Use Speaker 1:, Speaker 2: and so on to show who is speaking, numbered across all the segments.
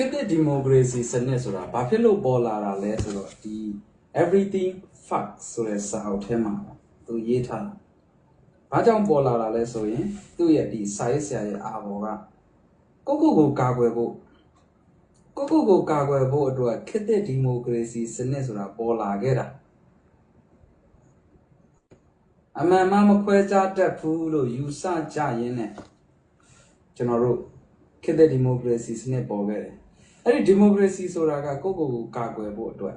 Speaker 1: ခေတ်သစ်ဒီမိုကရေစီစနစ်ဆိုတာဘာဖြစ်လို့ပေါ်လာတာလဲဆိုတော့ဒီ everything fuck ဆိုတဲ့စာအုပ်ထဲမှာသူရေးထားတာဘာကြောင့်ပေါ်လာတာလဲဆိုရင်သူ့ရဲ့ဒီစာရေးဆရာရဲ့အာဘော်ကကိုကိုကိုကာကွယ်ဖို့ကိုကိုကိုကာကွယ်ဖို့အတွက်ခေတ်သစ်ဒီမိုကရေစီစနစ်ဆိုတာပေါ်လာခဲ့တာအမှန်မှမခွဲခြားတတ်ဘူးလို့ယူဆကြရင်းနဲ့ကျွန်တော်တို့ခေတ်သစ်ဒီမိုကရေစီစနစ်ပေါ်ခဲ့တယ် အဲ့ဒီဒီမိုကရေစီဆိုတာကကိုကိုကိုကာကွယ်ဖို့အတွက်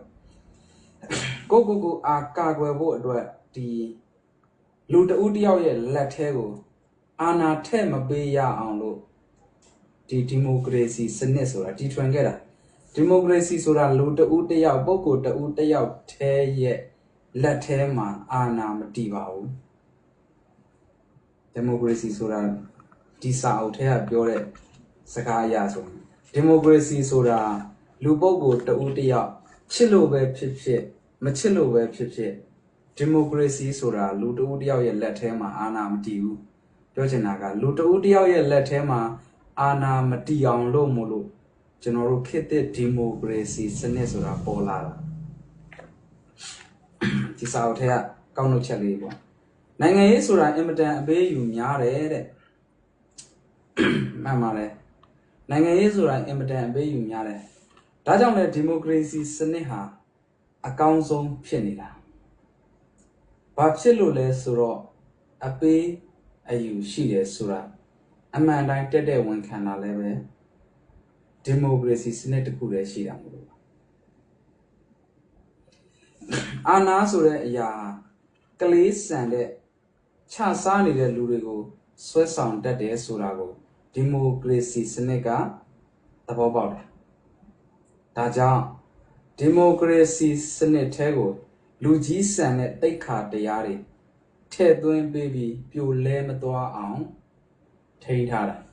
Speaker 1: ကိုကိုကိုအာကာကွယ်ဖို့အတွက်ဒီလူတဦးတစ်ယောက်ရဲ့လက်ထဲကိုအာဏာထည့်မပေးရအောင်လို့ဒီဒီမိုကရေစီစနစ်ဆိုတာတီထွင်ခဲ့တာဒီမိုကရေစီဆိုတာလူတဦးတစ်ယောက်ပုဂ္ဂိုလ်တဦးတစ်ယောက်ထဲရဲ့လက်ထဲမှာအာဏာမတည်ပါဘူးဒီမိုကရေစီဆိုတာဒီစာအုပ်ထဲကပြောတဲ့စကားအရဆိုရင် ဒီမိုကရေစီဆိုတာလူပုဂ္ဂိုလ်တဦးတစ်ယောက်ချစ်လို့ပဲဖြစ်ဖြစ်မချစ်လို့ပဲဖြစ်ဖြစ်ဒီမိုကရေစီဆိုတာလူတဦးတစ်ယောက်ရဲ့လက်ထဲမှာအာဏာမတည်ဘူးပြောချင်တာကလူတဦးတစ်ယောက်ရဲ့လက်ထဲမှာအာဏာမတည်အောင်လို့မို့လို့ကျွန်တော်တို့ခေတ်သစ်ဒီမိုကရေစီစနစ်ဆိုတာပေါ်လာတာဒီစာအုပ်ထဲကကောက်နှုတ်ချက်လေးပေါ့နိုင်ငံရေးဆိုတာအင်မတန်အပေးယူများတယ်တဲ့မှန်ပါတယ် နိုင်ငံရေးဆိုတာအင်မတန်အပေးယူများတယ်ဒါကြောင့်လေဒီမိုကရေစီစနစ်ဟာအကောင်းဆုံးဖြစ်နေတာဘာဖြစ်လို့လဲဆိုတော့အပေးအယူရှိတယ်ဆိုတာအမှန်တိုင်းတက်တဲ့ဝန်ခံတာလည်းပဲဒီမိုကရေစီစနစ်တစ်ခုတည်းရှိတာမလို့ပါအာနာဆိုတဲ့အရာကလေးဆန်တဲ့ခြစားနေတဲ့လူတွေကိုဆွဲဆောင်တတ်တယ်ဆိုတာကို ဒီမိုကရေစီစနစ်ကသဘောပေါက်တယ်။ဒါကြောင့်ဒီမိုကရေစီစနစ်ထဲကို လူကြီးဆန်တဲ့တိတ်ခါတရားတွေထည့်သွင်းပေးပြီးပြိုလဲမသွားအောင်ထိန်းထားတာ။